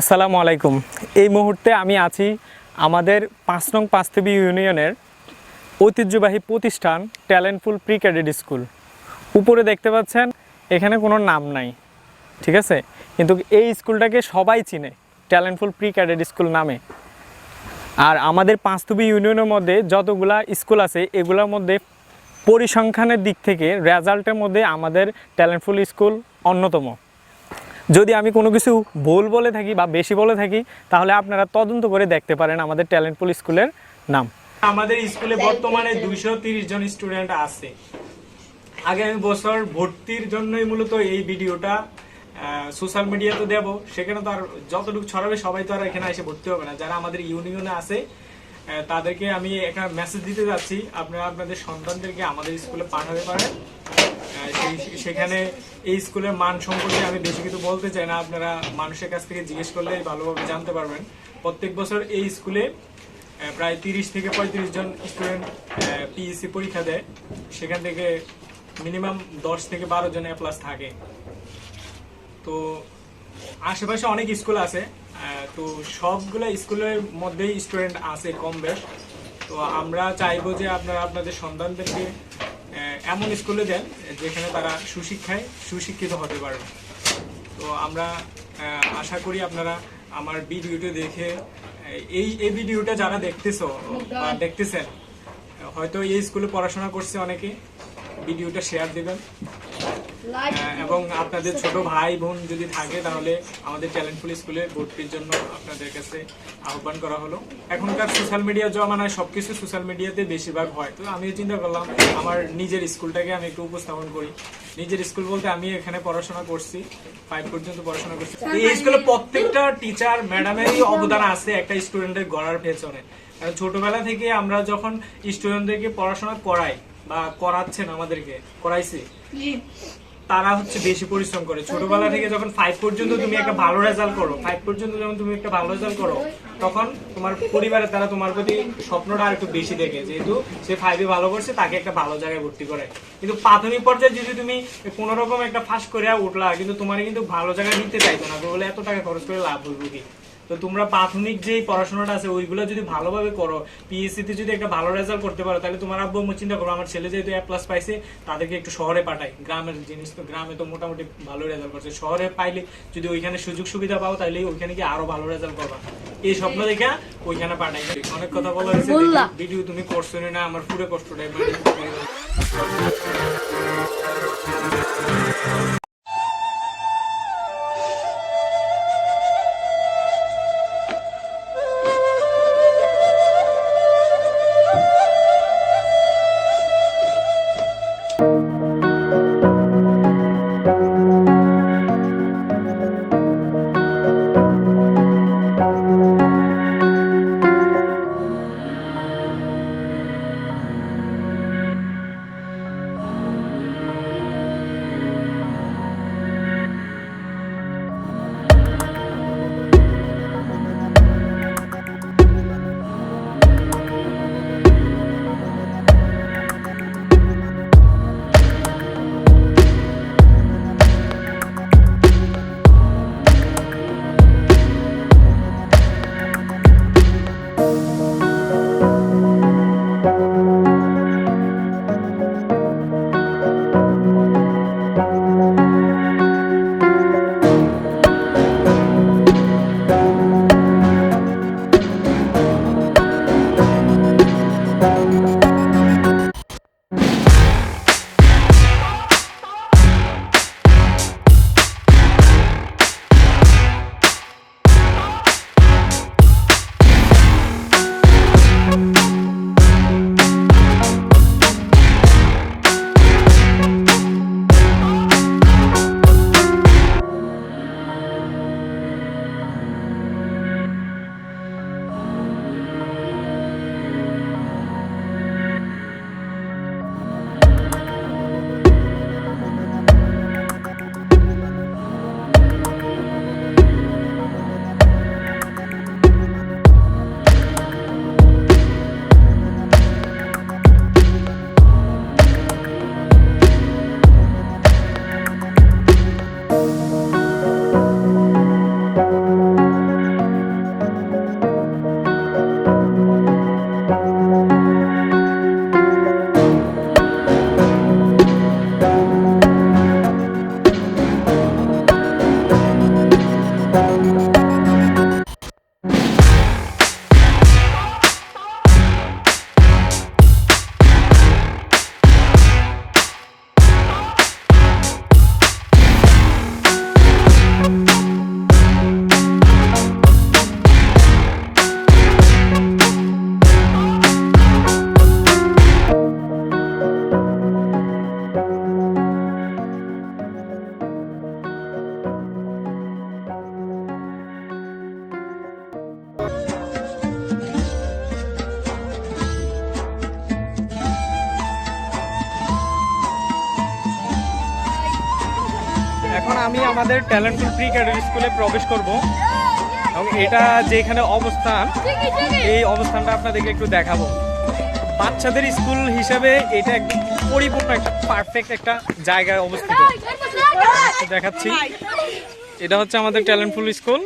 আসসালামু আলাইকুম। এই মুহূর্তে আমি আছি আমাদের পাঁচ নং পাঁচতেবি ইউনিয়নের ঐতিহ্যবাহী প্রতিষ্ঠান ট্যালেন্টফুল প্রি ক্যাডেট স্কুল। উপরে দেখতে পাচ্ছেন, এখানে কোনো নাম নাই, ঠিক আছে? কিন্তু এই স্কুলটাকে সবাই চিনে, ট্যালেন্টফুল প্রি ক্যাডেট স্কুল নামে। আর আমাদের পাঁচতুবি ইউনিয়নের মধ্যে যতগুলা স্কুল আছে, এগুলোর মধ্যে পরিসংখ্যানের দিক থেকে রেজাল্টের মধ্যে আমাদের ট্যালেন্টফুল স্কুল অন্যতম। যদি আমি কোনো কিছু ভুল বলে থাকি বা বেশি বলে থাকি, তাহলে আপনারা তদন্ত করে দেখতে পারেন আমাদের ট্যালেন্টফুল স্কুলের নাম। আমাদের স্কুলে বর্তমানে দুইশো জন স্টুডেন্ট আছে। আগামী বছর ভর্তির জন্যই মূলত এই ভিডিওটা সোশ্যাল মিডিয়াতে দেব। সেখানে তো আর যতটুকু ছড়াবে, সবাই তো আর এখানে এসে ভর্তি হবে না। যারা আমাদের ইউনিয়নে আছে তাদেরকে আমি একটা মেসেজ দিতে যাচ্ছি। আপনারা আপনাদের সন্তানদেরকে আমাদের স্কুলে পাঠাতে পারেন। সেখানে এই স্কুলের মান সম্পর্কে আমি বেশি কিছু বলতে চাই না। আপনারা মানুষের কাছ থেকে জিজ্ঞেস করলে ভালোভাবে জানতে পারবেন। প্রত্যেক বছর এই স্কুলে প্রায় তিরিশ থেকে পঁয়ত্রিশ জন স্টুডেন্ট পিএসসি পরীক্ষা দেয়। সেখান থেকে মিনিমাম দশ থেকে বারো জন এ প্লাস থাকে। তো আশেপাশে অনেক স্কুল আছে তো সবগুলো স্কুলের মধ্যেই স্টুডেন্ট আছে কম বেশ। তো আমরা চাইব যে আপনারা আপনাদের সন্তানদেরকে এমন স্কুলে দেন যেখানে তারা সুশিক্ষায় সুশিক্ষিত হতে পারবে তো আমরা আশা করি আপনারা আমার ভিডিওটা দেখে, এই এই ভিডিওটা যারা দেখতেছো বা দেখতেছেন, হয়তো এই স্কুলে পড়াশোনা করছে অনেকে, ভিডিওটা শেয়ার দিবেন। এবং আপনাদের ছোট ভাই বোন যদি থাকে তাহলে আমাদের ট্যালেন্টফুল স্কুলে ভর্তির জন্য আপনাদের কাছে আহ্বান করা হলো। এখনকার সোশ্যাল মিডিয়া জমানায় সবকিছু সোশ্যাল মিডিয়াতে বেশিরভাগ হয়। তো আমিও চিন্তা করলাম আমার নিজের স্কুলটাকে আমি একটু উপস্থাপন করি। নিজের স্কুল বলতে আমি এখানে পড়াশোনা করছি ফাইভ পর্যন্ত পড়াশোনা করছি। এই স্কুলে প্রত্যেকটা টিচার ম্যাডামেরই অবদান আছে একটা স্টুডেন্টের গড়ার পেছনে। কারণ ছোটবেলা থেকে আমরা যখন স্টুডেন্টদেরকে পড়াশোনা করাই বা করাচ্ছেন আমাদেরকে করাইছি তারা হচ্ছে বেশি পরিশ্রম করে। ছোটবেলা থেকে যখন ফাইভ পর্যন্ত তুমি একটা ভালো রেজাল্ট করো ফাইভ পর্যন্ত যখন তুমি একটা ভালো রেজাল্ট করো, তখন তোমার পরিবারে তারা তোমার প্রতি স্বপ্নটা আর একটু বেশি দেখে। যেহেতু সে ফাইভে ভালো করছে, তাকে একটা ভালো জায়গায় ভর্তি করে। কিন্তু প্রাথমিক পর্যায়ে যদি তুমি কোনো রকম একটা ফাঁস করে উঠলা, কিন্তু তোমার কিন্তু ভালো জায়গায় নিতে চাইতো না। বলে এত টাকা খরচ করে লাভ হইব কি? তো তোমরা প্রাথমিক যে পড়াশোনাটা আছে ওইগুলো যদি ভালোভাবে করো পিএসসি তে যদি একটা ভালো রেজাল্ট করতে পারো তাহলে তোমার আব্বু আম্মু চিন্তা করো আমার ছেলে যেহেতু এ প্লাস পাইছে তাদেরকে একটু শহরে পাঠাই। গ্রামের জিনিস তো গ্রামে তো মোটামুটি ভালো রেজাল্ট করছে। শহরে পাইলে যদি ওইখানে সুযোগ সুবিধা পাও তাহলে ওইখানে গিয়ে আরও ভালো রেজাল্ট করবা। এই স্বপ্ন দেখে ওইখানে পাঠাই। অনেক কথা বলা হয়েছে ভিডিও তুমি করছ না আমার পুরো কষ্টটাই এখন আমি আমাদের ট্যালেন্টফুল প্রি ক্যাডেট স্কুলে প্রবেশ করব। এবং এটা যেখানে অবস্থান, এই অবস্থানটা আপনাদেরকে একটু দেখাবো। বাচ্চাদের স্কুল হিসেবে এটা একদম পরিপূর্ণ একটা পারফেক্ট একটা জায়গায় অবস্থিত। দেখাচ্ছি। এটা হচ্ছে আমাদের ট্যালেন্টফুল স্কুল